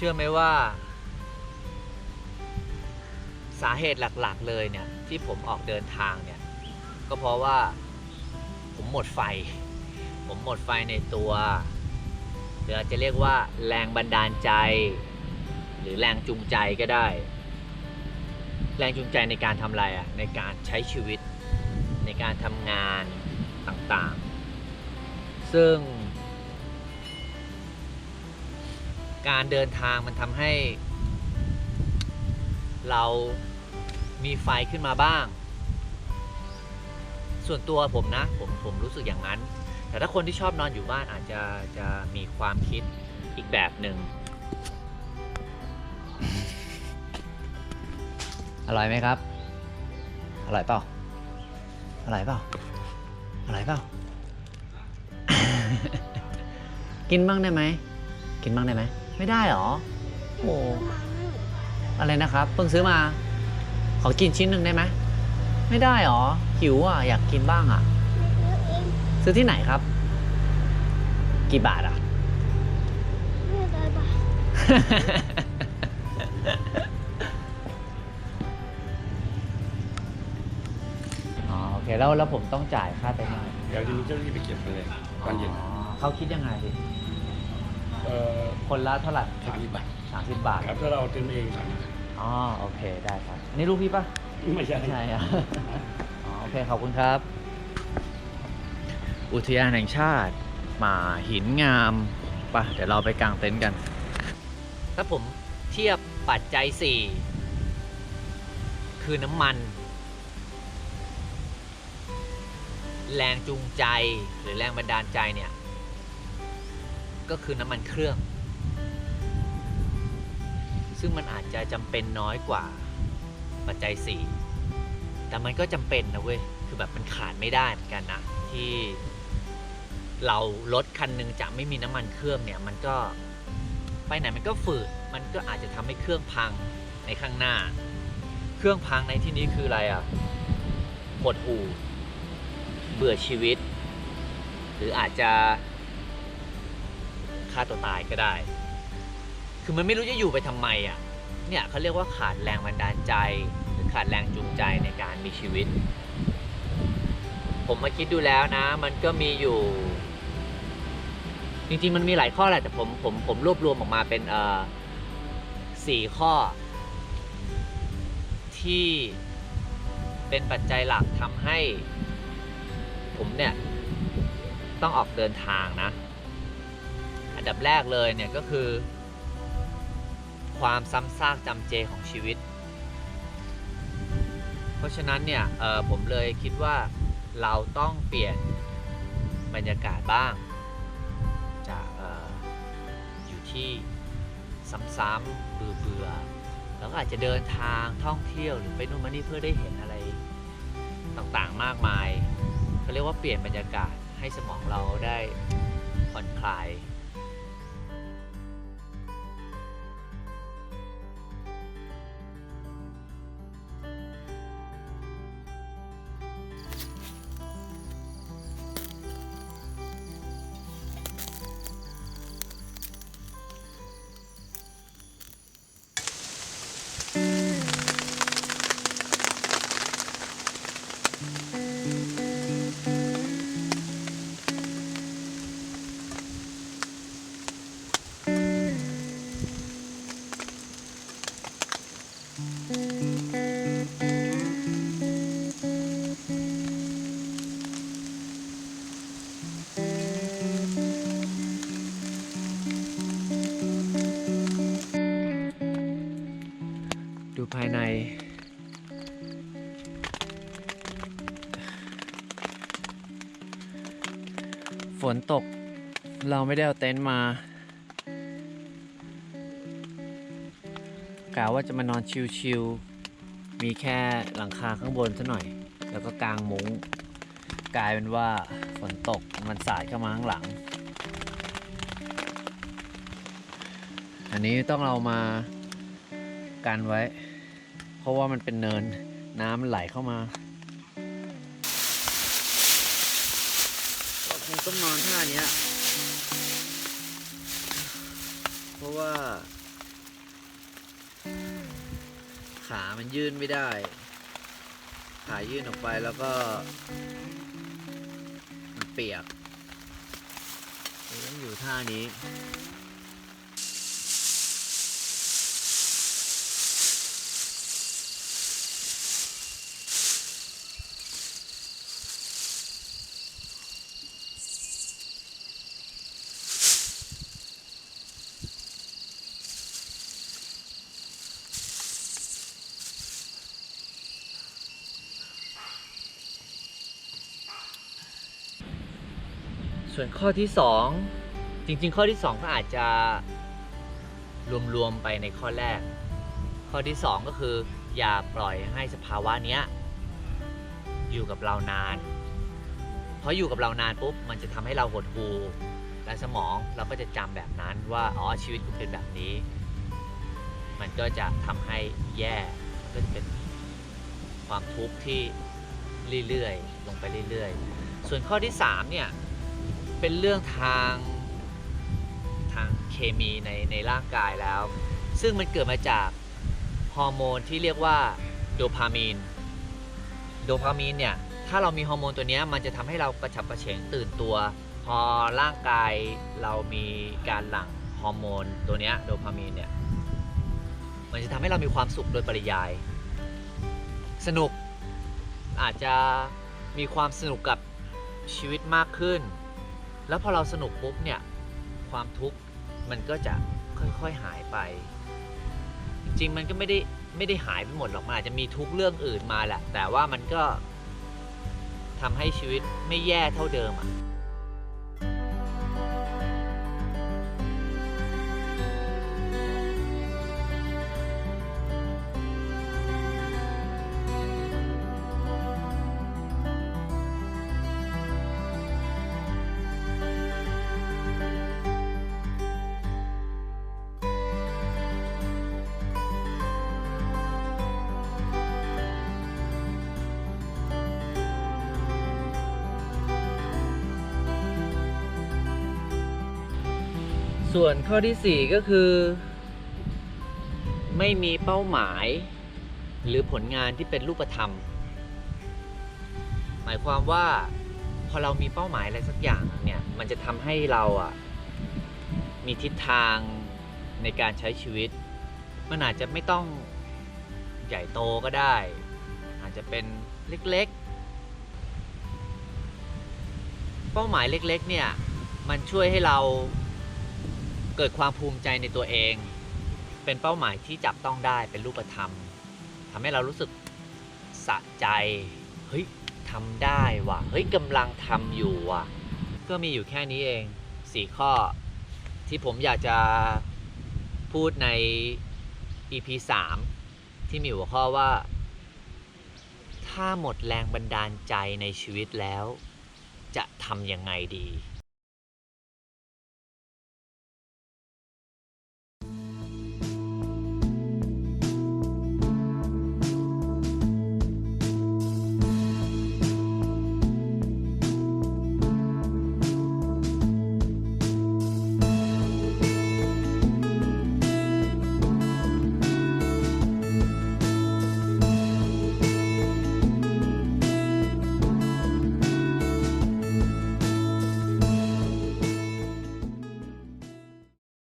เชื่อไหมว่า สาเหตุหลักๆเลยเนี่ยที่ผมออกเดินทางเนี่ย ก็เพราะว่าผมหมดไฟ ผมหมดไฟในตัวหรืออาจจะเรียกว่าแรงบันดาลใจ หรือแรงจูงใจก็ได้ แรงจูงใจในการทำอะไรอะในการใช้ชีวิตในการทำงานต่างๆ ซึ่ง การเดินทางมันทำให้ เรามีไฟขึ้นมาบ้าง ส่วนตัวผมนะ ผมผมรู้สึกอย่างนั้น แต่ถ้าคนที่ชอบนอนอยู่บ้านอาจจะจะมีความคิดอีกแบบหนึ่งอร่อยไหมครับ อร่อยเปล่า อร่อยเปล่า อร่อยเปล่า กินบ้างได้ไหม กินบ้างได้ไหม ไม่ได้หรอ โอ้อะไรนะครับ เพิ่งซื้อมา ขอกินชิ้นหนึ่งได้ไหม ไม่ได้หรอ หิวอะ อยากกินบ้างอะ ซื้อที่ไหนครับ กี่บาทอะอ๋อโอเค แล้วแล้วผมต้องจ่ายค่าเต็นท์ยังไงเดี๋ยวจะมีเจ้าหน้าที่ไปเก็บไปเลยตอนเย็นอ๋อเขาคิดยังไงดิเอ่อ คนละเท่าไหร่สามสิบบาทสามสิบบาทครับถ้าเราเอาเต็นท์เองสามอ๋อโอเคได้ครับอันนี้ลูกพี่ปะไม่ใช่ไม่ใช่อะอ๋อโอเคขอบคุณครับ อุทยานแห่งชาติหมาหินงามปะเดี๋ยวเราไปกางเต็นท์กัน ถ้าผมเทียบปัจจัย 4 คือน้ำมัน แรงจูงใจหรือแรงบันดาลใจเนี่ย ก็คือน้ำมันเครื่อง ซึ่งมันอาจจะจำเป็นน้อยกว่าปัจจัย 4 แต่มันก็จำเป็นนะเว้ย คือแบบมันขาดไม่ได้เหมือนกันนะ ที่เรารถคันหนึงจะไม่มีน้ำมันเครื่องเนี่ย มันก็ไปไหนมันก็ฝืด มันก็อาจจะทำให้เครื่องพังในข้างหน้า เครื่องพังในที่นี้คืออะไรอะหดหู่เบื่อชีวิต หรืออาจจะฆ่าตัวตายก็ได้ คือมันไม่รู้จะอยู่ไปทำไมอะ เนี่ยเขาเรียกว่าขาดแรงบันดาลใจ หรือขาดแรงจูงใจในการมีชีวิต ผมมาคิดดูแล้วนะ มันก็มีอยู่ จริงๆ มันมีหลายข้อแหละแต่ผมผมผมรวบรวมออกมาเป็นเอ่อสี่ข้อ ที่เป็นปัจจัยหลักทำให้ ผมเนี่ย ต้องออกเดินทางนะ อันดับแรกเลยเนี่ยก็คือ ความซ้ำซากจำเจของชีวิต เพราะฉะนั้นเนี่ยผมเลยคิดว่าเราต้องเปลี่ยนบรรยากาศบ้าง จากอออยู่ที่ซ้ำๆเบื่อๆแล้วก็อาจจะเดินทางท่องเที่ยวหรือไปนู่นมานี่เพื่อได้เห็นอะไรต่างๆมากมายเขาเรียกว่าเปลี่ยนบรรยากาศให้สมองเราได้ผ่อนคลาย ภายใน ฝนตกเราไม่ได้เอาเต็นท์มากะว่าจะมานอนชิลๆ มีแค่หลังคาข้างบนซะหน่อย แล้วก็กางมุง้ง กลายเป็นว่าฝนตกมันสาดเข้ามาข้างหลัง อันนี้ต้องเรามากันไว้ ราะว่ามันเป็นเนินน้ำมันไหลเข้ามาคงต้องนอนท่านี้เพราะว่า ขามันยื่นไม่ได้ ขายื่นออกไปแล้วก็ มันเปียกต้องอยู่ท่านี้ ส่วนข้อที่สองจริง ๆ ข้อที่สองก็อาจจะรวมๆไปในข้อแรก ข้อที่สองก็คือ อย่าปล่อยให้สภาวะเนี้ยอยู่กับเรานาน เพราะอยู่กับเรานานปุ๊บมันจะทำให้เราหดหู่และสมองเราก็จะจำแบบนั้นว่าอ๋อชีวิตกูเป็นแบบนี้ มันก็จะทำให้แย่ก็จะเป็นความทุกข์ที่เรื่อยๆลงไปเรื่อยๆ ส่วนข้อที่ 3 เนี่ย เป็นเรื่องทางทางเคมีในในร่างกายแล้ว ซึ่งมันเกิดมาจากฮอร์โมนที่เรียกว่าโดพามีน โดพามีนเนี่ย ถ้าเรามีฮอร์โมนตัวนี้มันจะทำให้เรากระฉับกระเฉงตื่นตัว พอร่างกายเรามีการหลั่งฮอร์โมนตัวนี้โดพามีนเนี่ย มันจะทำให้เรามีความสุขโดยปริยาย สนุกอาจจะมีความสนุกกับชีวิตมากขึ้น แล้วพอเราสนุกปุ๊บเนี่ยความทุกข์มันก็จะค่อยๆหายไป จริงๆมันก็ไม่ได้ไม่ได้หายไปหมดหรอกมันอาจจะมีทุกข์เรื่องอื่นมาแหละแต่ว่ามันก็ทำให้ชีวิตไม่แย่เท่าเดิมอะ ส่วนข้อที่ 4 ก็คือ ไม่มีเป้าหมาย หรือผลงานที่เป็นรูปธรรม หมายความว่าพอเรามีเป้าหมายอะไรสักอย่างเนี่ยมันจะทำให้เราอะมีทิศทางในการใช้ชีวิต มันอาจจะไม่ต้องใหญ่โตก็ได้ อาจจะเป็นเล็กๆ เป้าหมายเล็กๆเนี่ยมันช่วยให้เรา เกิดความภูมิใจในตัวเอง เป็นเป้าหมายที่จับต้องได้เป็นรูปธรรมทำให้เรารู้สึกสะใจ เฮ้ยทำได้ว่ะ เฮ้ยกำลังทำอยู่ว่ะ ก็มีอยู่แค่นี้เองสี่ข้อที่ผมอยากจะพูดใน EP 3 ที่มีหัวข้อว่า ถ้าหมดแรงบันดาลใจในชีวิตแล้ว จะทำยังไงดี